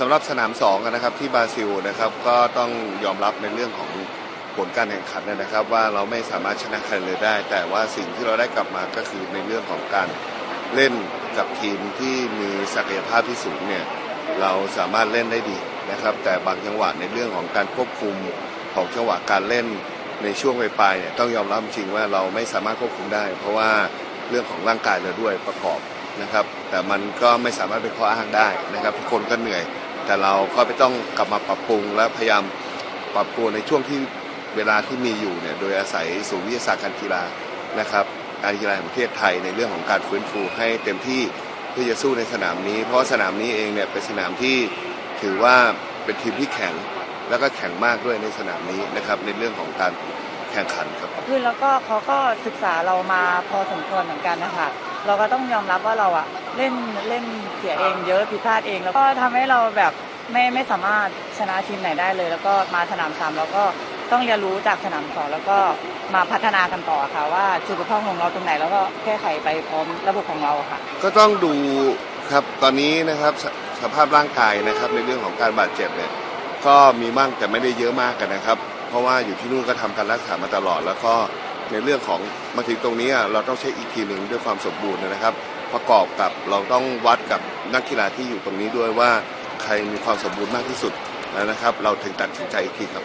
สำหรับสนามสองนะครับที่บราซิลนะครับก็ต้องยอมรับในเรื่องของผลการแข่งขันนะครับ ว่าเราไม่สามารถชนะใครเลยได้ แต่ว่าสิ่งที่เราได้กลับมาก็คือในเรื่องของการเล่นกับทีมที่มีศักยภาพที่สูงเนี่ยเราสามารถเล่นได้ดีนะครับ แต่บางจังหวะในเรื่องของการควบคุมของจังหวะการเล่นในช่วงปลายเนี่ยต้องยอมรับจริงว่าเราไม่สามารถควบคุมได้ เพราะว่าเรื่องของร่างกายเราด้วยประกอบนะครับ แต่มันก็ไม่สามารถเป็นข้ออ้างได้นะครับทุกคนก็เหนื่อย แต่เราก็ไปต้องกลับมาปรับปรุง และพยายามปรับปรุงในช่วงที่เวลาที่มีอยู่เนี่ยโดยอาศัยศูนย์วิทยาศาสตร์การกีฬานะครับการกีฬาแห่งประเทศไทยในเรื่องของการฟื้นฟูให้เต็มที่เพื่อจะสู้ในสนามนี้ เพราะสนามนี้เองเนี่ยเป็นสนามที่ถือว่าเป็นทีมที่แข็งแล้วก็แข็งมากด้วยในสนามนี้นะครับในเรื่องของการแข่งขันครับคือแล้วก็เขาก็ศึกษาเรามาพอสมควรเหมือนกันนะคะเราก็ต้องยอมรับว่าเราอะ เล่นเล่นเสียเองเยอะผิดพลาดเอง แล้วก็ทำให้เราแบบไม่ไม่สามารถชนะทีมไหนได้เลย แล้วก็มาสนามสามเราก็ต้องเรียนรู้จากสนามสองแล้วก็มาพัฒนากันต่อค่ะว่าจุดบกพร่องของเราตรงไหน แล้วก็แก้ไขไปพร้อมระบบของเราค่ะ ก็ต้องดูครับตอนนี้นะครับสสภาพร่างกายนะครับในเรื่องของการบาดเจ็บเนี่ยก็มีมั่งแต่ไม่ได้เยอะมากกันนะครับ เพราะว่าอยู่ที่นู่นก็ทำการรักษามาตลอด แล้วก็ในเรื่องของมาถึงตรงนี้อะเราต้องใช้อีกทีหนึ่งด้วยความสมบูรณ์นะครับ ประกอบกับเราต้องวัดกับนักกีฬาที่อยู่ตรงนี้ด้วยว่าใครมีความสมบูรณ์มากที่สุดนะครับ เราถึงตัดสินใจอีกทีครับ